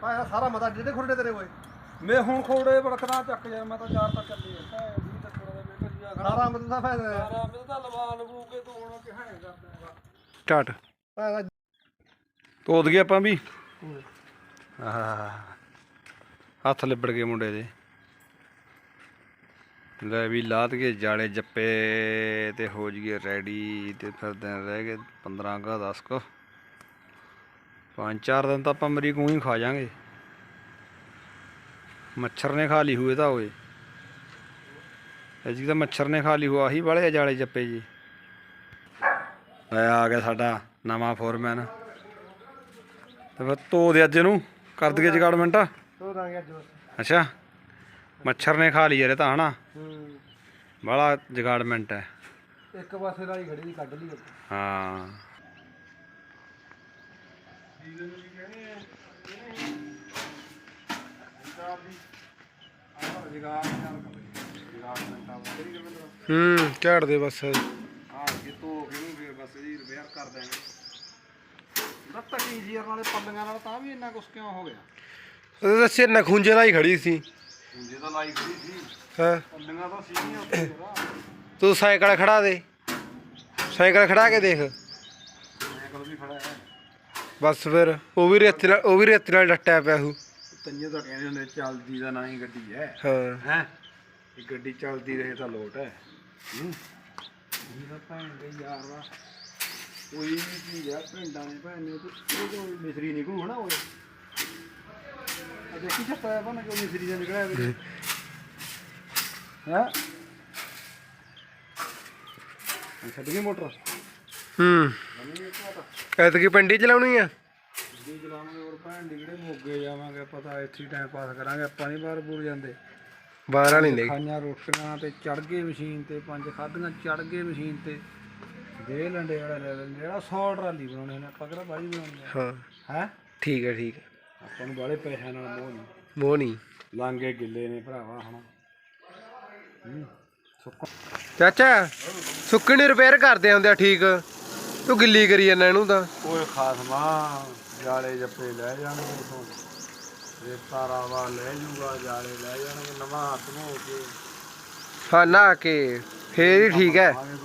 ਭਾਇਆ ਸਾਰਾ ਮਤਾ ਜਿਹੜੇ ਖੁਰਡੇ ਤੇਰੇ ਹੋਏ ਮੈਂ ਹੁਣ ਖੋੜੇ ਬੜਕਣਾ ਚੱਕ ਯਾਰ ਮੈਂ ਤਾਂ ਚਾਰ ਤਾਂ ਚੱਲੀ ਜਾਂਦਾ ਵੀ ਤਾਂ ਥੋੜਾ ਜਿਹਾ ਵੇਖ ਲਿਆ ਖੜਾ ਸਾਰਾ ਮਤਾ ਦਾ ਫਾਇਦਾ ਸਾਰਾ ਮੈਂ ਤਾਂ ਲਵਾ ਲਵੂ ਕੇ ਤੂੰ ਹੁਣ ਕਿ ਹੈ ਕਰ ਦੇਗਾ ਸਟਾਰਟ ਭਾਇਆ ਤੋਦ ਗਏ ਆਪਾਂ ਵੀ? ਆਹ ਹੱਥ ਲਿਬੜ ਗਏ ਮੁੰਡੇ ਦੇ। ਲੈ ਵੀ ਲਾਤ ਕੇ ਜਾਲੇ ਜੱਪੇ ਤੇ ਹੋ ਜੀਏ ਰੈਡੀ ਤੇ ਫਿਰ ਦਿਨ ਰਹਿ ਗਏ 15 ਕਾ 10 ਕੋ। ਪੰਜ ਚਾਰ ਦਿਨ ਤਾਂ ਆਪਾਂ ਮਰੀ ਹੀ ਖਾ ਜਾਾਂਗੇ। ਮੱਛਰ ਨੇ ਖਾ ਲਈ ਹੋਏ ਤਾਂ ਹੋਏ ਅਜੀ ਤਾਂ ਮੱਛਰ ਨੇ ਖਾ ਲਈ ਹੋਆ ਆਹੀ ਵਾਲੇ ਜਾਲੇ ਜੱਪੇ ਜੀ। ਆ ਗਿਆ ਸਾਡਾ ਨਵਾਂ ਫੋਰਮੈਨ। ਤੇ ਫਿਰ ਧੋ ਦੇ ਅੱਜ ਇਹਨੂੰ ਕਰ ਦਈਏ ਜਗਾੜ ਮਿੰਟਾ। ਤੋ ਦਾਂਗੇ ਅੱਜ ਬਸ। ਅੱਛਾ ਮੱਛਰ ਨੇ ਖਾ ਲਈ ਯਾਰ ਇਹ ਤਾਂ ਹਨਾ। ਹੂੰ। ਬੜਾ ਜਗਾੜਮੈਂਟ ਹੈ। ਇੱਕ ਪਾਸੇ ਲਾਈ ਖੜੀ ਦੀ ਕੱਢ ਲਈ ਹਾਂ। ਹੂੰ ਝਾੜ ਦੇ ਬਸ। ਆ ਕੇ ਧੋ ਕੇ ਨੂੰ ਬਸ ਜੀ ਰਿਪੇਅਰ ਕਰ ਦਾਂਗੇ ਦੱਤਾ ਕੀ ਜੀ ਨਾਲੇ ਪੱਲੀਆਂ ਨਾਲ ਤਾਂ ਵੀ ਇੰਨਾ ਕੁਛ ਕਿਉਂ ਹੋ ਗਿਆ ਉਹ ਦੱਸੇ ਨਖੁੰਜੇ ਲਾਈ ਖੜੀ ਸੀ। ਜੇ ਤਾਂ ਲਾਈ ਖੜੀ ਸੀ ਹਾਂ? ਪੱਲੀਆਂ ਤਾਂ ਸੀ ਨਹੀਂ ਉੱਤੇ ਯਾਰ ਤੂੰ ਸਾਈਕਲ ਖੜਾ ਦੇ। ਸਾਈਕਲ ਖੜਾ ਕੇ ਦੇਖ। ਸਾਈਕਲ ਵੀ ਖੜਾ ਹੈ ਬਸ ਫਿਰ ਉਹ ਵੀ ਰੇਤ ਨਾਲ ਉਹ ਵੀ ਰੇਤ ਨਾਲ ਡੱਟਿਆ ਪਿਆ ਹੂ। ਤੰਨੇ ਤਾਂ ਕਹਿੰਦੇ ਹੁੰਦੇ ਚੱਲਦੀ ਦਾ ਨਾ ਹੀ ਗੱਡੀ ਹੈ ਹਾਂ। ਹੈ? ਇਹ ਗੱਡੀ ਚੱਲਦੀ ਰਹੇ ਤਾਂ ਲੋਟ ਹੈ ਹੂੰ। ਇਹ ਤਾਂ ਭੈਣ ਦੇ ਯਾਰ ਵਾ। ਕੋਈ ਵੀ ਚੀਜ਼ ਆ ਪਿੰਡਾਂ ਨੇ ਭੈਣ ਨੇ ਤੇ ਉਹ ਤੋਂ ਮਿਸਰੀ ਨਿਕਲੂ ਹਨਾ ਉਹ ਆ ਦੇਖੀ ਛੱਟਾ ਆ ਬਣਾ ਕਿ ਮਿਸਰੀ ਦਾ ਨਿਕਲਿਆ ਵਿੱਚ ਹੈ। ਛੱਡ ਗਈ ਮੋਟਰ। ਹੂੰ। ਐਤਕੀ ਪਿੰਡੀ ਚਲਾਉਣੀ ਆ? ਗੱਡੀ ਚਲਾਵਾਂਗੇ ਹੋਰ ਭੈਣ ਦੀ ਕਿਹੜੇ ਮੋਗੇ ਜਾਵਾਂਗੇ ਪਤਾ ਇੱਥੇ ਟਾਈਮ ਪਾਸ ਕਰਾਂਗੇ ਆਪਾਂ ਨਹੀਂ ਬਾਹਰ ਬੂਰ ਜਾਂਦੇ। ਬਾਹਰ ਵਾਲੀ ਨਹੀਂ। ਖਾਈਆਂ ਰੋਟੀਆਂ ਤੇ ਚੜ ਗਏ ਮਸ਼ੀਨ ਤੇ ਪੰਜ ਖਾਧੀਆਂ ਚੜ ਗਏ ਮਸ਼ੀਨ ਤੇ। ਦੇ ਲੰਡੇ ਵਾਲਾ ਲੈ ਲੈਂਦੇ ਜਿਹੜਾ 100 ਟਰਾਲੀ ਬਣਾਉਣੇ ਨੇ ਆਪਾਂ ਕਿਹੜਾ ਬਾਜੀ ਬਣਾਉਣੀ ਹਾਂ। ਹੈ? ਠੀਕ ਹੈ ਠੀਕ ਹੈ ਆਪਾਂ ਨੂੰ ਬਾਲੇ ਪੈਸਿਆਂ ਨਾਲ ਮੋਹ ਨਹੀਂ। ਮੋਹ ਨਹੀਂ। ਲਾਂਗੇ ਗਿੱਲੇ ਨੇ ਭਰਾਵਾ ਹੁਣ। ਚਾਚਾ ਸੁੱਕਣੀ ਰਿਪੇਅਰ ਕਰਦੇ ਹੁੰਦੇ ਆ ਠੀਕ? ਤੂੰ ਗਿੱਲੀ ਕਰੀ ਜਾਂਦਾ ਇਹਨੂੰ ਤਾਂ। ਓਏ ਖਾਸਮਾ ਜਾਲੇ ਜੱਪੇ ਲੈ ਜਾਣਗੇ ਇਥੋਂ। ਰੇਤਾ ਰਾਵਾ ਲੈ ਜੂਗਾ ਜਾਲੇ ਲੈ ਜਾਣਗੇ ਨਵਾਂ ਹੱਥ ਨੂੰ ਹੋ ਕੇ। ਹਾਂ ਨਾ ਕੇ। ਫੇਰ ਹੀ ਠੀਕ ਹੈ। ਆਵਾਂਗੇ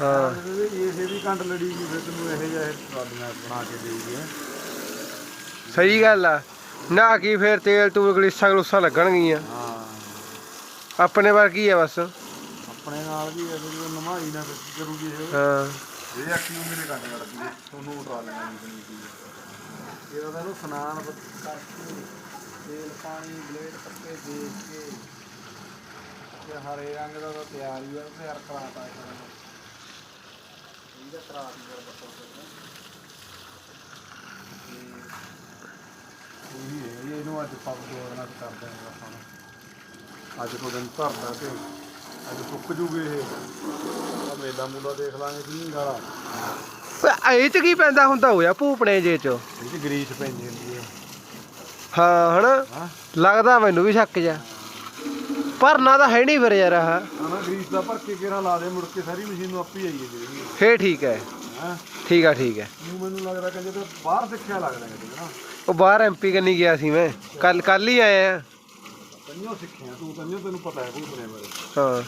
ਹਾਂ। ਇਸੇ ਵੀ ਕੰਡ ਲੜੀ ਜੀ ਫਿਰ ਤੈਨੂੰ ਇਹੋ ਜਿਹੇ ਟਰਾਲੀਆਂ ਬਣਾ ਕੇ ਦੇਈਏ। ਸਹੀ ਗੱਲ ਆ। ਨਾ ਕੀ ਫੇਰ ਤੇਲ ਤੂੰ ਗਲੀਸਾਂ ਗਲੂਸਾਂ ਲੱਗਣਗੀਆਂ। ਹਾਂ। ਆਪਣੇ ਵਾਰ ਕੀ ਆ ਬਸ। ਆਪਣੇ ਨਾਲ ਵੀ ਇਹ ਨਮਾਈ ਨਾ ਕਰੂਗੀ ਇਹ? ਹਾਂ। ਇਹ ਆਖੀ ਨੂੰ ਮੇਰੇ ਕੰਨ ਲੜਦੀ ਹੈ ਤੁਹਾਨੂੰ ਉਠਾ ਲੈਣਾ ਨਹੀਂ ਚਾਹੀਦੀ ਹੈ ਇਹਦਾ ਤਾਂ ਇਹਨੂੰ ਸਨਾਨ ਬ- ਕਰਕੇ ਤੇਲ ਪਾਣੀ ਬਲੇਡ ਪੱਕੇ ਦੇਖ ਕੇ ਤੇ ਹਰੇ ਰੰਗ ਦਾ ਤਾਂ ਤਿਆਰ ਹੀ ਆ ਤਿਆਰ ਕਰਾਤਾ ਇਹਦਾ ਇਹਦਾ ਕਰਾ ਦਿੱਤਾ ਬੱਤੋਂ ਉਹੀ ਹੈ ਜੀ, ਇਹਨੂੰ ਅੱਜ ਪੱਗ ਦੋ ਦਿਨਾਂ ਚ ਕਰ ਦਿਆਂਗੇ ਆਪਾਂ। ਨੂੰ। ਅੱਜ ਤੋਂ ਦਿਨ ਧਰਦਾ ਤੇ ਅੱਜ ਸੁੱਕ ਜੂਗੇ ਇਹ। ਆ ਮੇਲਾ ਮੂਲਾ ਦੇਖ ਲਾਂਗੇ ਕੀ ਗਾਲਾ। ਓਏ ਇਹ ਚ ਕੀ ਪੈਂਦਾ ਹੁੰਦਾ ਹੋਇਆ ਭੂਪਣੇ ਜੇ ਚ? ਇਹ ਚ ਗਰੀਸ ਪੈਂਦੀ ਹੁੰਦੀ ਹੈ ਹਾਂ ਹਨਾ? ਹਾਂ। ਲੱਗਦਾ ਮੈਨੂੰ ਵੀ ਸ਼ੱਕ ਜਾ ਭਰਨਾ ਤਾਂ ਹੈ ਨਹੀਂ ਫਿਰ ਯਾਰ ਆਹ। ਆਣਾ ਗਰੀਸ ਦਾ ਭਰ ਕੇ ਕਿਹੜਾ ਲਾ ਦੇ ਮੁੜ ਕੇ ਸਾਰੀ ਮਸ਼ੀਨ ਨੂੰ ਆਪੇ ਆਈਏ ਜਿਹੜੀ ਫੇਰ ਠੀਕ ਹੈ। ਹਾਂ? ਠੀਕ ਆ ਠੀਕ ਹੈ। ਨੂੰ ਮੈਨੂੰ ਲੱਗਦਾ ਕਿ ਜਦੋਂ ਬਾਹਰ ਸਿੱਖਿਆ ਲੱਗਦਾ ਕਿਤੇ ਨਾ। ਉਹ ਬਾਹਰ ਐਮਪੀ ਕੰਨੀ ਗਿਆ ਸੀ ਮੈਂ। ਕੱਲ ਕੱਲ ਹੀ ਆਏ ਆ ਸਿੱਖਿਆ, ਤੂੰ ਤੈਨੂੰ ਤੈਨੂੰ ਪਤਾ ਹੈ ਭੂਤਨੇ ਬਾਰੇ। ਹਾਂ।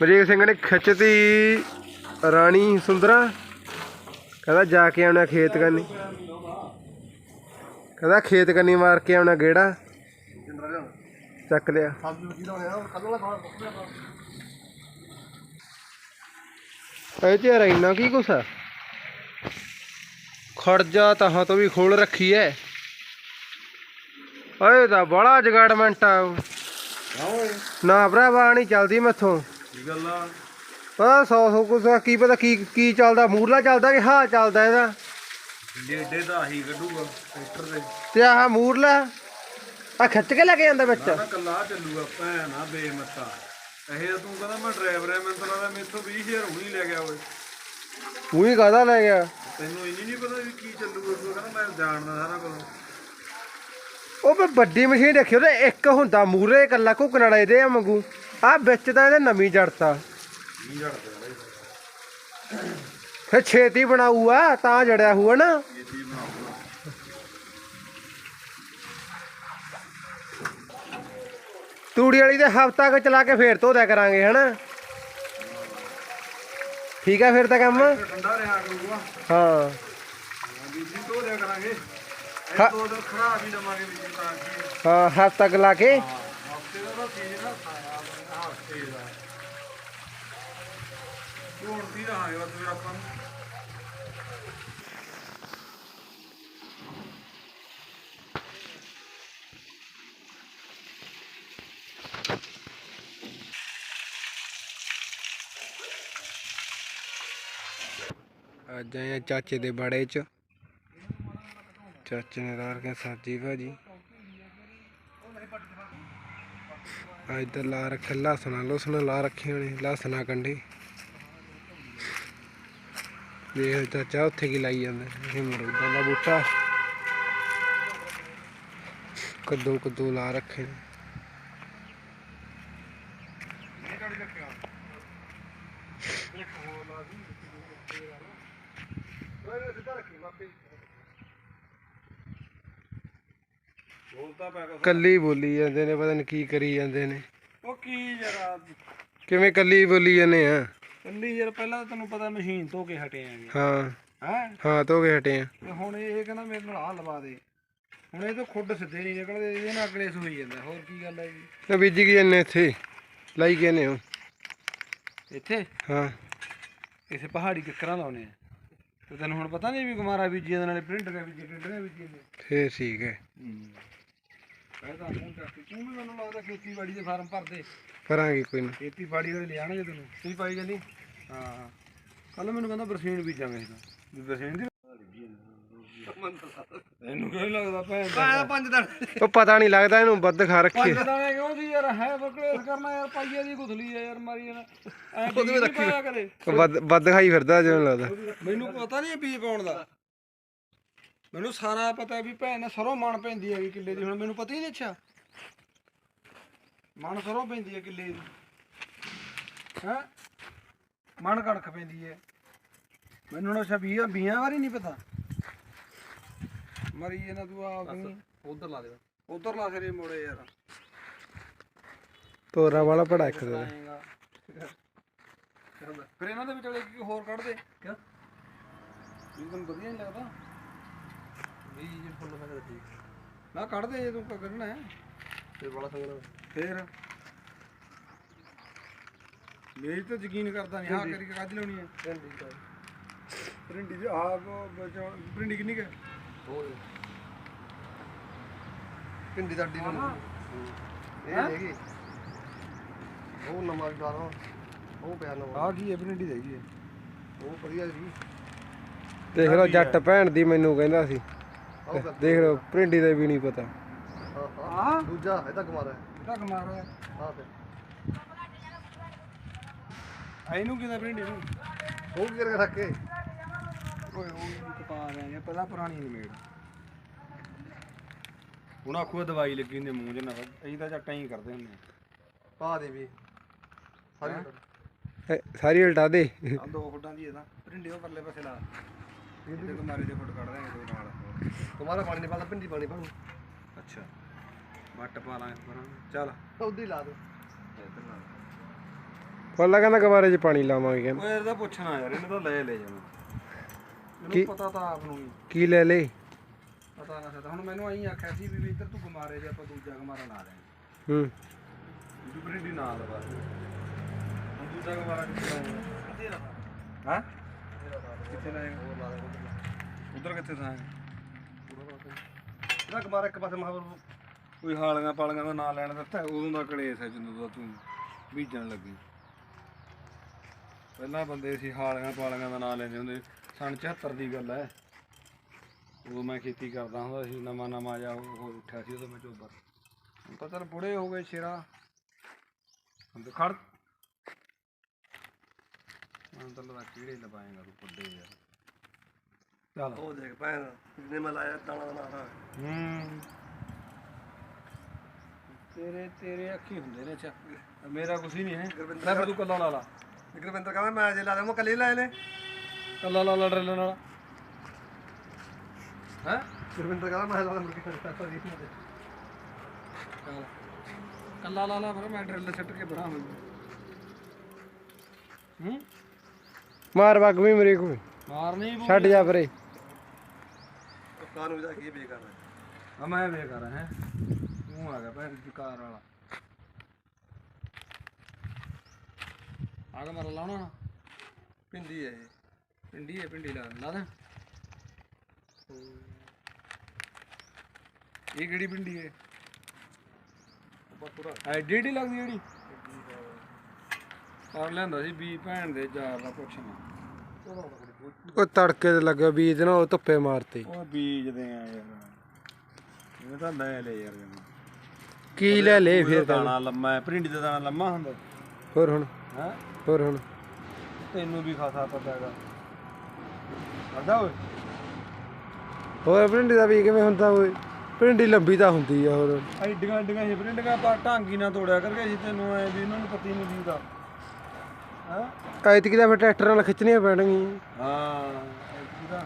ਬਰੀਕ ਸਿੰਘ ਨੇ ਖਿੱਚਤੀ ਰਾਣੀ ਸੁੰਦਰਾ। ਕਹਿੰਦਾ ਜਾ ਕੇ ਆਉਣਾ ਖੇਤ ਕਰਨੀ ਕਹਿੰਦਾ ਖੇਤ ਕਰਨੀ ਮਾਰ ਕੇ ਆਉਣਾ ਗੇੜਾ। ਚੱਕ ਲਿਆ। ਸਬਜ਼ੀ ਕੀ ਲਾਉਣੇ ਆ ਕੀ ਕੁਛ ਆ ਖੜਜਾ ਤਾਂ ਤੋਂ ਵੀ ਖੋਲ ਰੱਖੀ ਐ। ਓਏ ਤਾਂ ਬੜਾ ਜਗਾੜਮੈਂਟ ਆ। ਨਾ ਭਰਾਵਾ ਨਹੀਂ ਚੱਲਦੀ ਮੈਥੋਂ। ਕੀ ਗੱਲ ਆ? ਪਤਾ ਸੌ ਸੌ ਕੁਛ ਆ, ਕੀ ਪਤਾ ਕੀ ਕੀ ਚੱਲਦਾ ਮੂਰਲਾ ਚੱਲਦਾ ਕਿ ਹਾਂ ਚੱਲਦਾ ਇਹਦਾ। ਡੇਡੇ ਦਾ ਹੀ ਕੱਢੂਗਾ ਟਰੈਕਟਰ ਦੇ ਤੇ ਆਹ ਮੂਰਲਾ ਆ ਖਿੱਚ ਕੇ ਲੈ ਕੇ ਜਾਂਦਾ ਵਿੱਚ। ਨਾ ਕੱਲਾ ਚੱਲੂਗਾ ਭੈਣ ਆ ਬੇਮੱਤਾ। ਇਹ ਤੂੰ ਕਹਿੰਦਾ ਮੈਂ ਡਰਾਈਵਰ ਐ ਮੈਨੂੰ ਤਾਂ ਲੱਗਦਾ ਮੇਥੋਂ 20000 ਹੁਣੀ ਲੈ ਗਿਆ ਓਏ। ਉਹੀ ਕਾਹਦਾ ਲੈ ਗਿਆ? ਤੈਨੂੰ ਇੰਨੀ ਨਹੀਂ ਪਤਾ ਵੀ ਕੀ ਚੱਲੂਗਾ ਤੂੰ ਕਹਿੰਦਾ ਮੈਂ ਜਾਣਦਾ ਸਾਰਾ ਕੁਝ ਉਹ ਵੀ ਵੱਡੀ ਮਸ਼ੀਨ ਦੇਖਿਓ ਤੇ ਇੱਕ ਹੁੰਦਾ ਮੂਰੇ ਕੱਲਾ ਘੁੱਕਣ ਵਾਲਾ ਇਹਦੇ ਆ ਵਾਂਗੂ। ਆ ਵਿੱਚ ਤਾਂ ਇਹਦੇ ਨਵੀਂ ਜੜਤਾ ਫਿਰ ਛੇਤੀ ਬਣਾਊਗਾ ਤਾਂ ਜੜਿਆ ਹੋਊਗਾ ਨਾ। ਤੂੜੀ ਵਾਲੀ ਦੇ ਹਫਤਾ ਕੁ ਚਲਾ ਕੇ ਫੇਰ ਧੋ ਦਿਆ ਕਰਾਂਗੇ ਹਨਾ। ਠੀਕ ਆ ਫਿਰ ਤਾਂ ਕੰਮ? ਠੰਡਾ ਰਿਹਾ ਕਰੂਗਾ। ਹਾਂ। ਬੀਜੀ ਕਰਾਂਗੇ। ਹਾਂ। ਇਹ ਦੋ ਦਿਨ ਖਰਾਬ ਹੀ ਦਵਾਂਗੇ ਬੀਜੀ ਤਾਂ ਕਿ। ਹਾਂ ਹਫਤਾ ਕੁ ਲਾ ਕੇ। ਹਫ਼ਤੇ ਦਾ ਤਾਂ ਸੀਜ਼ਨ ਆ ਹਫ਼ਤੇ ਦਾ। ਢੋਣਦੀ ਰਹਾਂਗੇ ਬਸ ਫਿਰ ਆਪਾਂ ਨੂੰ। ਅੱਜ ਆਏ ਆ ਚਾਚੇ ਦੇ ਬਾੜੇ 'ਚ। ਚਾਚੇ ਨੇ ਲਾ ਕੇ ਸਬਜ਼ੀ ਭਾਜੀ। ਅੱਜ ਤਾਂ ਲਾ ਰੱਖੇ ਲਸਣਾ ਲੁਸਣਾ ਲਾ ਰੱਖੇ ਹੋਣੇ ਲਸਣਾ ਕੰਢੀ ਦੇਖ ਚਾਚਾ, ਉੱਥੇ ਕੀ ਲਾਈ ਜਾਂਦਾ ਇਹ ਮਰੂਦਾਂ ਦਾ ਬੂਟਾ। ਕੱਦੂ ਕੱਦੂ ਲਾ ਰੱਖੇ ਨੇ। ਬੋਲਦਾ ਪਿਆ ਕੁਛ। ਕੱਲੀ ਬੋਲੀ ਜਾਂਦੇ ਨੇ ਪਤਾ ਨਹੀਂ ਕੀ ਕਰੀ ਜਾਂਦੇ ਨੇ। ਉਹ ਕੀ ਜਰਾ ਕਿਵੇਂ ਕੱਲੀ ਬੋਲੀ ਜਾਂਦੇ ਆ? ਕੱਲੀ ਯਾਰ ਪਹਿਲਾਂ ਤਾਂ ਤੈਨੂੰ ਪਤਾ ਮਸ਼ੀਨ ਧੋ ਕੇ ਹਟੇ ਆਂਗੇ ਹਾਂ। ਹੈ? ਹਾਂ ਧੋ ਕੇ ਹਟੇ ਆ। ਤੇ ਹੁਣ ਇਹ ਕਹਿੰਦਾ ਮੇਰੇ ਨਾਲ ਆਹ ਲਵਾ ਦੇ। ਹੁਣ ਇਹ ਤਾਂ ਖੁੱਡ ਸਿੱਧੇ ਨਹੀਂ ਨਿਕਲਦੇ ਇਹਦੇ ਨਾਲ ਕਲੇਸ਼ ਹੋਈ ਜਾਂਦਾ। ਹੋਰ ਕੀ ਗੱਲ ਹੈ ਜੀ? ਨਾ ਬੀਜੀ ਕੀ ਜਾਂਦੇ ਇੱਥੇ? ਲਾਈ ਗਏ ਨੇ ਉਹ ਇੱਥੇ? ਹਾਂ। ਕਿਸੇ ਪਹਾੜੀ ਕਿੱਕਰਾਂ ਲਾਉਨੇ ਆ। ਤੇ ਤੈਨੂੰ ਹੁਣ ਪਤਾ ਨਹੀਂ ਵੀ ਕੁਮਾਰਾ ਬੀਜੀ ਦੇ ਨਾਲੇ ਪ੍ਰਿੰਟ ਦੇ ਬੀਜੀ ਪ੍ਰਿੰਟ ਦੇ ਬੀਜੀ ਨੇ ਫੇਰ ਠੀਕ ਹੈ। ਹੂੰ। ਕਹਿੰਦਾ ਮੂੰਹ ਚੱਕ ਕੇ। ਤੂੰ ਵੀ ਮੈਨੂੰ ਲੱਗਦਾ ਖੇਤੀਬਾੜੀ ਦੇ ਫਾਰਮ ਭਰਦੇ। ਕਰਾਂਗੇ ਕੋਈ ਨਾ। ਖੇਤੀਬਾੜੀ ਵਾਲੇ ਲਿਆਣਗੇ ਤੈਨੂੰ। ਤੁਸੀਂ ਪਾਈ ਜਾਂਦੀ? ਹਾਂ ਕੱਲ ਮੈਨੂੰ ਕਹਿੰਦਾ ਬਰਸੀਨ ਬੀਜਾਂਗੇ ਅਸੀਂ ਤਾਂ ਵੀ ਬਰਸੀਨ ਦੀ ਇਹਨੂੰ ਕਿਉਂ ਲੱਗਦਾ ਭੈਣ ਦਾ? ਪੰਜ ਦਾਣੇ ਉਹ ਪਤਾ ਨਹੀਂ ਲੱਗਦਾ ਇਹਨੂੰ ਵੱਧ ਖਾ ਰੱਖੇ। ਪੰਜ ਦਾਣੇ ਕਿਉਂ ਸੀ ਯਾਰ ਹੈ ਬਕਲੇਸ ਕਰਨਾ ਯਾਰ ਪਾਈਏ ਦੀ ਗੁਥਲੀ ਆ ਯਾਰ ਮਾਰੀ ਨਾ ਐ ਬੀਜ ਨਹੀਂ ਪਾਇਆ ਕਰੇ ਉਹ ਵੱਧ ਵੱਧ ਖਾਈ ਫਿਰਦਾ ਜਿਵੇਂ ਲੱਗਦਾ। ਮੈਨੂੰ ਪਤਾ ਨਹੀਂ ਬੀਜ ਪਾਉਣ ਦਾ। ਮੈਨੂੰ ਸਾਰਾ ਪਤਾ ਵੀ ਭੈਣ ਨੇ ਸਰੋਂ ਮਣ ਪੈਂਦੀ ਹੈਗੀ ਕਿੱਲੇ ਦੀ ਹੁਣ ਮੈਨੂੰ ਪਤਾ ਹੀ ਨਹੀਂ ਅੱਛਾ। ਮਣ ਸਰੋਂ ਪੈਂਦੀ ਹੈ ਕਿੱਲੇ ਦੀ। ਹੈ? ਮਣ ਕਣਕ ਪੈਂਦੀ ਹੈ। ਮੈਨੂੰ ਹੁਣ ਅੱਛਾ ਬੀਆਂ ਬੀਆਂ ਬਾਰੇ ਨਹੀਂ ਪਤਾ। ਮਰੀ ਇਹਨਾਂ ਤੂੰ ਆ ਉਧਰ ਲਾ ਦੇ ਉਧਰ ਲਾ ਫਿਰ ਇਹ ਮੋੜੇ ਯਾਰ। ਤੋਰਾ ਵਾਲਾ ਪੜਾ ਇੱਕ ਦਾ ਫਿਰ ਇਹਨਾਂ ਦੇ ਵਿਚਾਲੇ ਕੀ ਹੋਰ ਕੱਢ ਦੇ। ਕਿਆ? ਇਹ ਤੁਹਾਨੂੰ ਵਧੀਆ ਨਹੀਂ ਲੱਗਦਾ। ਵੀ ਜੇ ਫੁੱਲ ਮੈਂ ਠੀਕ ਨਾ ਕੱਢ ਦੇ ਜੇ ਤੂੰ ਕ- ਕੱਢਣਾ ਹੈ। ਤੇ ਬੜਾ ਤਗੜਾ ਫੇਰ। ਮੇਰੀ ਤਾਂ ਯਕੀਨ ਕਰਦਾ ਨਹੀਂ ਹਾਂ ਕਰੀ ਕੱਢ ਲਾਉਣੀ ਹੈ। ਭਿੰਡੀ ਭਿੰਡੀ ਦੀ ਆਹ ਭਿੰਡੀ ਕਿੰਨੀ ਕੁ ਹੈ? ਭਿੰਡੀ ਦਾ ਅੱਡੀ ਨੂੰ ਇਹ ਹੈਗੀ। ਉਹ ਨਵਾਂ ਗਾਣਾ ਉਹ ਪਿਆ ਨਵਾਂ। ਆਹ ਕੀ ਹੈ? ਭਿੰਡੀ ਦਾ ਕੀ ਹੈ। ਉਹ ਵਧੀਆ ਜੀ। ਦੇਖ ਲਓ ਜੱਟ ਭੈਣ ਦੀ ਮੈਨੂੰ ਕਹਿੰਦਾ ਸੀ। ਦੇਖ ਲਓ ਭਿੰਡੀ ਦਾ ਵੀ ਨਹੀਂ ਪਤਾ। ਹਾਂ। ਹਾਂ। ਦੂਜਾ ਇਹਦਾ ਕਮਾਰਾ ਇਹਦਾ ਕਮਾਲ ਹੈ। ਹਾਂ ਤੇ ਆ ਇਹਨੂੰ ਕਿਹਦਾ ਭਿੰਡੀ ਨੂੰ? ਉਹ ਕੀ ਕਰਕੇ ਰੱਖ ਕੇ। ਓਏ ਉਹ ਵੀ ਪਾ ਰਹੇ ਨੇ ਪਹਿਲਾਂ ਪੁਰਾਣੀ ਨਿਮੇੜ ਹੁਣ ਆਖੋ ਦਵਾਈ ਲੱਗੀ ਹੁੰਦੀ ਮੂੰਹ 'ਚ ਨਾ ਅਸੀਂ ਤਾਂ ਜੱਟਾਂ ਹੀ ਕਰਦੇ ਹੁੰਦੇ ਪਾ ਦੇ ਵੀ। ਸਾਰੀ ਇਹ ਸਾਰੀ ਉਲਟਾ ਦੇ। ਆ ਦੋ ਫੁੱਟਾਂ ਦੀ ਇਹਦਾ। ਭਿੰਡੀ ਉਹ ਪਰਲੇ ਪਾਸੇ ਲਾ। ਇਹਦੇ ਕੁਮਾਰੇ ਦੇ ਫੁੱਟ ਕੱਢ ਦਾਂਗੇ ਦੋ ਨਾਲ। ਕਮਾਰਾ ਪਾਣੀ ਨਹੀਂ ਪਾਦਾ ਭਿੰਡੀ ਪਾਣੀ ਪਾਉਂ। ਅੱਛਾ। ਵੱਟ ਪਾ ਲਾਂਗੇ ਪਰਾਂ ਚੱਲ। ਉਦੀ ਲਾ ਦੇ ਇੱਧਰ ਲਾ ਫੁੱਲਾ ਕਹਿੰਦਾ ਕਬਾਰੇ 'ਚ ਪਾਣੀ ਲਾਵਾਂਗੇ ਕਹਿੰਦਾ। ਓਏ ਇਹਦਾ ਪੁੱਛਣਾ ਯਾਰ ਇਹਨੇ ਤਾਂ ਲੈ ਲੈ ਜਾਣਾ ਕੀ- ਮੈਨੂੰ ਪਤਾ ਤਾਂ ਆਪ ਨੂੰ ਨਹੀਂ ਕੀ ਲੈ ਲੇ ਪਤਾ ਨਾ ਸਕਦਾ ਹੁਣ ਮੈਨੂੰ ਆਈ ਆਖਿਆ ਸੀ ਵੀ ਵੀ ਇੱਧਰ ਤੂੰ ਕੁਮਾਰੇ ਜੇ ਆਪਾਂ ਦੂਜਾ ਕੁਮਾਰਾ ਲਾ ਦੇ ਹੂੰ। ਦੂਜੀ ਭਿੰਡੀ ਨਾ ਲਵਾ ਹੁਣ ਦੂਜਾ ਕੁਮਾਰਾ ਕਿੱਥੇ ਲਾਉਂਗਾ ਹਾਂ? ਕਿੱਥੇ ਲਾਏਗਾ? ਉਧਰ। ਕਿੱਥੇ ਹੈ ਇਹਦਾ ਕਮਾਰਾ ਇੱਕ ਪਾਸੇ ਮਹਾਵਰ ਕੋਈ ਹਾਲੀਆਂ ਪਾਲੀਆਂ ਦਾ ਨਾਂ ਲੈਣ ਦਿੱਤਾ ਉਦੋਂ ਦਾ ਕਲੇਸ਼ ਹੈ ਜਦੋਂ ਦਾ ਤੂੰ ਬੀਜਣ ਲੱਗੀ। ਪਹਿਲਾਂ ਬੰਦੇ ਸੀ ਹਾਲੀਆਂ ਪਾਲੀਆਂ ਦਾ ਨਾਂ ਲੈਂਦੇ ਹੁੰਦੇ ਸਨ 74 ਦੀ ਗੱਲ ਹੈ। ਉਦੋਂ ਮੈਂ ਖੇਤੀ ਕਰਦਾ ਹੁੰਦਾ ਸੀ ਨਵਾਂ ਨਵਾਂ ਜਾ ਉਹ ਉੱਠਿਆ ਸੀ ਉਦੋਂ ਮੈਂ ਚੋਬਰ। ਹੁਣ ਤਾਂ ਚੱਲ ਬੁੜੇ ਹੋ ਗਏ ਸ਼ੇਰਾ। ਹੁਣ ਖੜ ਹੁਣ ਤਾਂ ਲਵਾ ਕੀੜੇ ਲਵਾਏਗਾ ਤੂੰ ਪੱਡੇ ਯਾਰ ਚੱਲ। ਉਹ ਦੇਖ ਭੈਣ ਜਿੰਨੇ ਮੈਂ ਲਾਇਆ ਦਾਣਾ ਦਾਣਾ ਹੂੰ। ਤੇਰੇ ਤੇਰੇ ਅੱਖੀ ਹੁੰਦੇ ਨੇ ਅੱਛਾ ਮੇਰਾ ਕੁਛ ਹੀ ਨਹੀਂ ਹੈ। ਲੈ ਫਿਰ ਤੂੰ ਕੱਲਾ ਲਾ ਲਾ। ਗੁਰਵਿੰਦਰ ਕਹਿੰਦਾ ਮੈਂ ਜੇ ਲਾ ਦੇ ਮੈਂ ਕੱਲੇ ਲਾਏ ਨੇ। ਕੱਲਾ ਲਾ ਲਾ ਡਰਲ ਨਾਲ। ਹੈ? ਗੁਰਵਿੰਦਰ ਕਹਿੰਦਾ ਮੈਂ ਲਾ ਨਹੀਂ। ਦਿੰਦੇ ਚੱਲ। ਕੱਲਾ ਲਾ ਲਾ ਫਿਰ ਮੈਂ ਡਰਿੱਲ ਛੱਟ ਕੇ ਬਣਾ ਹੂੰ ਹੂੰ? ਮਾਰ ਵਗ ਵੀ ਮੇਰੇ ਕੋਈ ਮਾਰਨੀ ਬੂ ਛੱਡ ਜਾ ਪਰੇ। ਕਾਰ ਨੂੰ ਵੀ ਤਾਂ ਕੀ ਬੇਕਾਰ ਹੈ ਆ ਮੈਂ ਵੇ ਕਰ ਹੈ। ਮੂੰਹ ਆ ਗਿਆ ਭੈਣ ਕਾਰ ਵਾਲਾ। ਮਰ ਲਾਉਣਾ ਨਾ। ਪਿੰਡੀ ਹੈ ਇਹ। ਪਿੰਡੀ ਹੈ ਪਿੰਡੀ ਲਾ ਲਾ ਦੇ। ਇਹ ਕਿਹੜੀ ਪਿੰਡੀ ਹੈ ਬਤੂਰਾ ਐਡੀ ਏਡੀ ਲੱਗਦੀ ਜਿਹੜੀ। ਕਰ ਲੈਂਦਾ ਸੀ ਵੀ ਭੈਣ ਦੇ ਯਾਰ ਦਾ ਪੁੱਛਣਾ। ਉਹ ਤੜਕੇ ਤੇ ਲੱਗਾ ਬੀਜ ਨਾ ਉਹ ਧੁੱਪੇ ਮਾਰਤੇ। ਉਹ ਬੀਜਦੇ ਆ ਯਾਰ। ਇਹ ਤਾਂ ਲੈ ਲੈ ਯਾਰ। ਜਮਾ ਕੀ ਲੈ ਲੇ ਫਿਰ ਤਾਂ ਦਾਣਾ ਲੰਮਾ ਹੈ ਭਿੰਡੀ ਦਾ ਦਾਣਾ ਲੰਮਾ ਹੁੰਦਾ। ਹੋਰ ਹੁਣ? ਹੈ? ਹੋਰ ਹੁਣ? ਤੈਨੂੰ ਵੀ ਖਾਸਾ ਪਤਾ ਹੈਗਾ। ਓਏ? ਹੋਰ ਭਿੰਡੀ ਦਾ ਵੀ ਕਿਵੇਂ ਹੁੰਦਾ ਓਏ? ਭਿੰਡੀ ਲੰਬੀ ਤਾਂ ਹੁੰਦੀ ਆ ਹੋਰ। ਐਡੀਆਂ ਐਡੀਆਂ ਹੀ ਭਿੰਡੀਆਂ ਪਾ ਢਾਂਗੀ ਨਾ ਤੋੜਿਆ ਕਰਕੇ ਅਸੀਂ ਤੈਨੂੰ ਐ ਵੀ ਇਹਨਾਂ ਨੂੰ ਪਤੀ ਨਹੀਂ ਦੀਦਾ। ਹਾਂ ਐਤਕੀ ਦਾ ਫਿਰ ਟਰੈਕਟਰ ਨਾਲ ਖਿੱਚਣੀਆਂ ਪੈਣਗੀਆਂ। ਹਾਂ ਇਹਦਾ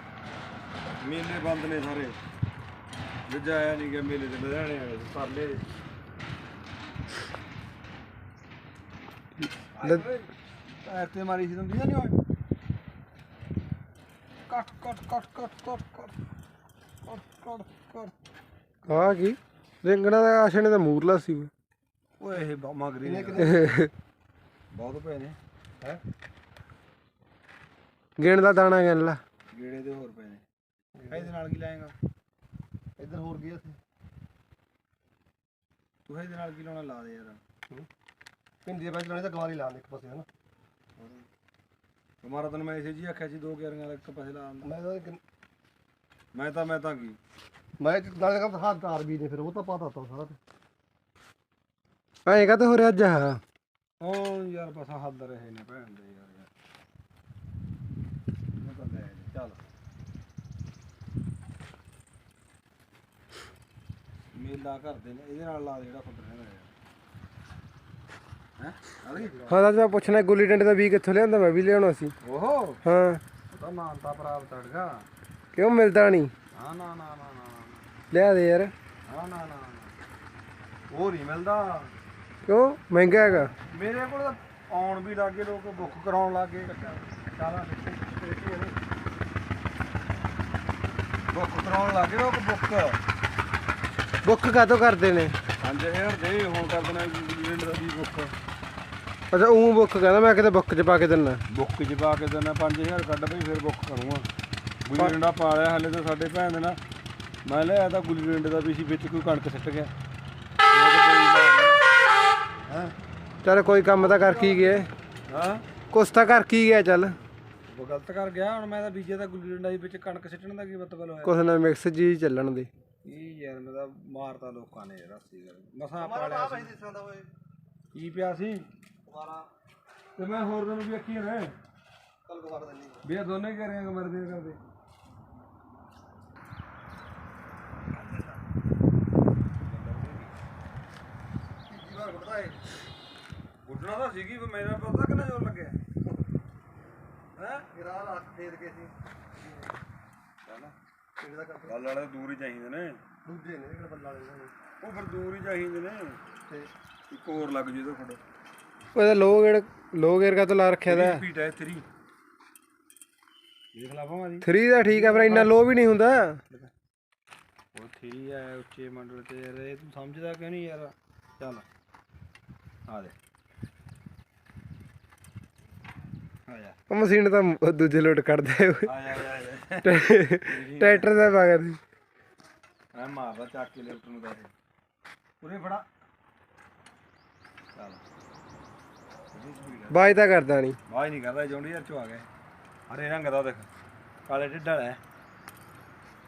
ਮੇਲੇ ਬੰਦ ਨੇ ਸਾਰੇ। ਜਿੱਜਾ ਆਇਆ ਨਹੀਂ ਗਿਆ ਮੇਲੇ ਤੇ ਲੁਧਿਆਣੇ ਆਏ ਪਰਲੇ ਤੇ ਮਾਰੀ ਸੀ ਤੁੰਦੀ ਨਹੀਂ ਹੋਏ ਕੱਟ ਕੱਟ ਕੱਟ ਕੱਟ ਕੱਟ ਕੱਟ ਕੱਟ ਕੱਟ ਆਹ ਕੀ? ਰਿੰਗਣਾ ਦਾ ਆਸ਼ਣੇ ਦਾ ਮੂਰਲਾ ਸੀ। ਓਏ। ਇਹ ਬ- ਮਗਰੀ ਨੇ। ਬਹੁਤ ਪਏ ਨੇ। ਹੈ? ਗਿਣ ਦਾ ਦਾਣਾ ਗਿਣ ਲਾ। ਗੇੜੇ ਦੇ ਹੋਰ ਪਏ ਨੇ। ਇਹਦੇ ਨਾਲ ਕੀ ਲਾਏਗਾ? ਇੱਧਰ ਹੋਰ ਗਿਆ ਸੀ ਤੂੰ ਇਹਦੇ ਨਾਲ ਕੀ ਲਾਉਣਾ? ਲਾ ਦੇ ਯਾਰ। ਪਿੰਡੀ ਦੇ ਵਿੱਚ ਲਾਉਣੀ ਤਾਂ ਗਵਾਰੀ ਲਾ ਦੇ ਇੱਕ ਪਾਸੇ ਹਨਾ? ਤੁਹਾਰਾ ਤੈਨੂੰ ਮੈਂ ਇਸੇ ਜੀ ਆਖਿਆ ਸੀ ਦੋ ਗਿਆਰੀਆਂ ਦਾ ਇੱਕ ਪਾਸੇ ਲਾ ਆਂਦਾ ਮੈਂ ਤਾਂ ਇੱਕ- ਮੈਂ ਤਾਂ ਮੈਂ ਤਾਂ ਕੀ? ਮੈਂ ਇੱਕ ਨਾਲੇ ਕਹਿੰਦਾ ਹੱਥ ਤਾਰ ਵੀ ਨੇ ਫਿਰ ਉਹ ਤਾਂ ਪਤਾ ਤਾ ਸਾਰਾ ਤੇ। ਐਂ ਕਾ ਹੋ ਰਿਹਾ ਅੱਜ? ਆ ਉਹ ਯਾਰ ਬਸ ਹੱਦ ਰਹੇ ਨੇ ਭੈਣ ਦੇ ਯਾਰ ਯਾਰ। ਮੈਂ ਤਾਂ ਲੈ ਲੈ, ਚੱਲ। ਮੇਲਾ ਕਰਦੇ ਨੇ ਇਹਦੇ ਨਾਲ ਲਾ ਦੇ ਜਿਹੜਾ ਫੁੱਟ ਰਿਹਾ ਹੈ? ਹੈ ਅਲੀ ਹਾਂ ਤਾਂ ਮੈਂ ਪੁੱਛਣਾ ਗੁੱਲੀ ਡੰਡੇ ਦਾ ਵੀ ਕਿੱਥੋਂ ਲਿਆਂਦਾ? ਮੈਂ ਵੀ ਲਿਆਉਣਾ ਸੀ। ਓਹੋ? ਹਾਂ। ਤਾਂ ਮਾਨਤਾ ਪ੍ਰਾਪਤ ਅੜ ਗਿਆ ਕਿਉਂ ਮਿਲਦਾ ਨਹੀਂ? ਨਾ ਨਾ ਨਾ ਨਾ ਨਾ ਨਾ। ਲਿਆ ਦੇ ਯਾਰ। ਨਾ ਨਾ ਨਾ। ਉਹ ਨਹੀਂ ਮਿਲਦਾ। ਕਿਉਂ? ਮਹਿੰਗਾ ਹੈਗਾ। ਮੇਰੇ ਕੋਲ ਤਾਂ ਆਉਣ ਵੀ ਲੱਗੇ ਲੋਕ ਬੁੱਕ ਕਰਾਉਣ ਲੱਗੇ। ਚਾਲਾ ਬੁੱਕ ਕਰਾਉਣ ਲੱਗੇ ਲੋਕ ਬੁੱਕ। ਬੁੱਕ ਕਾਤੋਂ ਕਰਦੇ ਨੇ? 5000 ਦੇ ਹੁਣ ਕਰ ਦੇਣਾ ਯੂਨਿਟ ਦਾ ਵੀ ਬੁੱਕ। ਅੱਛਾ ਉਹ ਬੁੱਕ ਕਹਿੰਦਾ ਮੈਂ ਕਿਤੇ ਬੁੱਕ 'ਚ ਪਾ ਕੇ ਦਿੰਨਾ। ਬੁੱਕ 'ਚ ਪਾ ਕੇ ਦੇਣਾ 5000 ਕੱਢ ਬਈ ਫਿਰ ਬੁੱਕ ਕਰੂੰਗਾ। ਗੁੱਲੀ ਡੰਡਾ ਪਾ ਲਿਆ ਹਲੇ ਤਾਂ ਸਾਡੇ ਭੈਣ ਦੇ ਨਾ ਮੈਂ ਲਿਆ ਤਾਂ ਗੁੱਲੀ ਡੰਡੇ ਦਾ ਵੀ ਸੀ ਵਿੱਚ ਕੋਈ ਕਣਕ ਸਿੱਟ ਗਿਆ। ਹਾਂ। ਚੱਲ ਕੋਈ ਕੰਮ ਤਾਂ ਕਰ ਕੀ ਗਿਆ ਹਾਂ। ਕੁਛ ਤਾਂ ਕਰ ਕੀ ਗਿਆ ਚੱਲ? ਉਹ ਗਲਤ ਕਰ ਗਿਆ ਹੁਣ ਮੈਂ ਤਾਂ ਬੀਜੇ ਦਾ ਗੁੱਲੀ ਡੰਡਾ ਵਿੱਚ ਕਣਕ ਸਿੱਟਣ ਦਾ ਕੀ ਮਤਲਬ ਹੋਇਆ ਕੁਛ ਨਾ ਮਿਕਸ ਜੀ ਚੱਲਣ ਦੇ। ਇਹ ਯਾਰ ਮੈਂ ਤਾਂ ਮਾਰਤਾ ਲੋਕਾਂ ਨੇ ਯਾਰ ਅੱਸੀ ਗੱਲ। ਮਸਾਂ ਪਾਲਿਆ ਸੀ। ਕੀ ਪਿਆ ਸੀ? ਤੇ ਮੈਂ ਹੋਰ ਤੈਨੂੰ ਵੀ ਅੱਖੀ ਨੇ। ਕੱਲ ਗਵਾਰ ਦਿੰਦੀ ਵੀ ਇਹ ਦੋਨੇ ਕਹਿ ਰਹੇ ਆ ਮਰਦੇ ਕਰਦੇ। ਵਾਰ ਘਟਦਾ ਏ ਗੁੱਡਣਾ ਤਾਂ ਸੀਗੀ ਪਰ ਮੇਰਾ ਪਤਾ ਕਿੰਨਾ ਜ਼ੋਰ ਲੱਗਿਆ? ਹੈ? ਗਿਰਾ ਲਾ ਖੇਦ ਕੇ ਸੀ। ਪਿੰਡ ਦਾ ਕਰਕੇ ਗੱਲ ਵਾਲੇ ਦੂਰ ਹੀ ਚਾਹੀਦੇ ਨੇ। ਦੂਜੇ ਨੇ ਜਿਹੜੇ ਬੱਲਾ ਵਾਲੇ ਨੇ। ਉਹ ਫਿਰ ਦੂਰ ਹੀ ਚਾਹੀਦੇ ਨੇ। ਤੇ ਇੱਕ ਹੋਰ ਲੱਗ ਜੇ ਤਾਂ ਫੜ ਉਹਦਾ ਲੋ ਗੇੜ ਲੋ ਗੇਰ ਕਾ ਤੋਂ ਲਾ ਰੱਖਿਆ ਦਾ ਰਿਪੀਟ ਹੈ 3 ਦੇਖ ਲਾ ਭਾਵਾਂ ਦੀ। 3 ਦਾ ਠੀਕ ਆ ਪਰ ਇੰਨਾ ਲੋ ਵੀ ਨਹੀਂ ਹੁੰਦਾ। ਉਹ 3 ਹੈ ਉੱਚੇ ਮੰਡਲ ਤੇ ਯਾਰ ਇਹ ਤੂੰ ਸਮਝਦਾ ਕਿਉਂ ਨਹੀਂ ਯਾਰ? ਚੱਲ। ਆ ਦੇ ਉਹ ਮਸ਼ੀਨ ਤਾਂ ਦੂਜੇ ਲੋਟ ਕੱਢਦੇ ਹੋਏ ਆ ਜਾ ਆ ਜਾ ਟਰੈਕਟਰ ਦਾ ਪਾਗਰ ਮੈਂ ਮਾਰਦਾ ਚੱਕ ਕੇ ਲਿਫਟ ਨੂੰ ਦਾ ਉਰੇ ਫੜਾ। ਚੱਲ। ਬਾਜ ਤਾਂ ਕਰਦਾ ਨਹੀਂ ਵਾਹ ਨਹੀਂ ਕਰਦਾ ਜੌਂਡੀ ਯਾਰ ਚੋਂ ਆ ਗਏ ਹਰੇ ਰੰਗ ਦਾ ਦੇਖ। ਕਾਲੇ ਢਿੱਡ ਵਾਲਾ ਹੈ।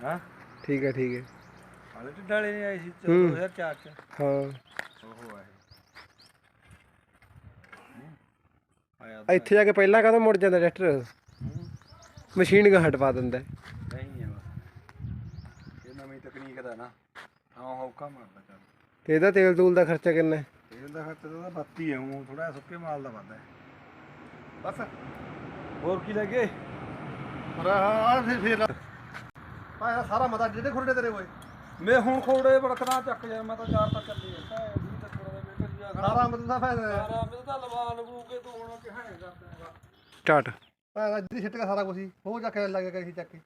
ਹਾਂ? ਠੀਕ ਹੈ ਠੀਕ ਹੈ। ਕਾਲੇ ਢਿੱਡ ਵਾਲੇ ਨਹੀਂ ਆਏ ਸੀ। ਹੂੰ। 2004 ਚ। ਹਾਂ। ਉਹ ਆਏ ਆਇਆ ਤਾਂ ਇੱਥੇ ਜਾ ਕੇ ਪਹਿਲਾਂ ਕਾਹਤੋਂ ਮੁੜ ਜਾਂਦਾ ਟਰੈਕਟਰ ਮਸ਼ੀਨ ਗਾ ਹਟਵਾ ਦਿੰਦਾ। ਨਹੀਂ ਹੈ ਬਸ। ਇਹ ਨਵੀਂ ਤਕਨੀਕ ਦਾ ਨਾ। ਹਾਂ ਹੌਕਾ ਮਾਰਦਾ ਚੱਲ। ਤੇ ਇਹਦਾ ਤੇਲ ਤੂਲ ਦਾ ਖਰਚਾ ਕਿੰਨਾ? ਹੈ? ਇਹਦਾ ਖਰਚਾ ਤਾਂ ਬੱਤੀ ਹੈ ਉਹ ਥੋੜਾ ਸੁੱਕੇ ਮਾਲ ਦਾ ਵੱਧਦਾ ਹੈ ਬਸ। ਹੋਰ ਕੀ ਲੱਗੇ ਪਰ ਆ ਫਿਰ ਫਿਰ ਆ ਸਾਰਾ ਮਤਾ ਜਿਹੜੇ ਖੁਰੜੇ ਤੇਰੇ ਓਏ ਮੈਂ ਹੁਣ ਖੋੜੇ ਬੜਕਦਾ ਚੱਕ ਯਾਰ ਮੈਂ ਤਾਂ ਚਾਰ ਤੱਕ ਚੱਲੀ ਐ ਵੀ ਤੱਕ ਦਾ ਬੇਟਾ ਜੀ ਆ ਸਾਰਾ ਮਤਾ ਦਾ ਫਾਇਦਾ ਹੈ। ਸਾਰਾ ਮੈਂ ਤਾਂ ਲਵਾ ਲਵੂ ਕੇ ਤੂੰ ਹੁਣ ਕਿਹਾ ਕਰ ਦੇਗਾ ਸਟਾਰਟ ਭਾਂ ਜੀ ਛਿੱਟ ਕੇ ਸਾਰਾ ਕੁਝ ਹੀ। ਹੋ ਜਾ ਕੇ ਲੱਗ ਗਿਆ ਕਹੀ ਚੱਕ ਕੇ।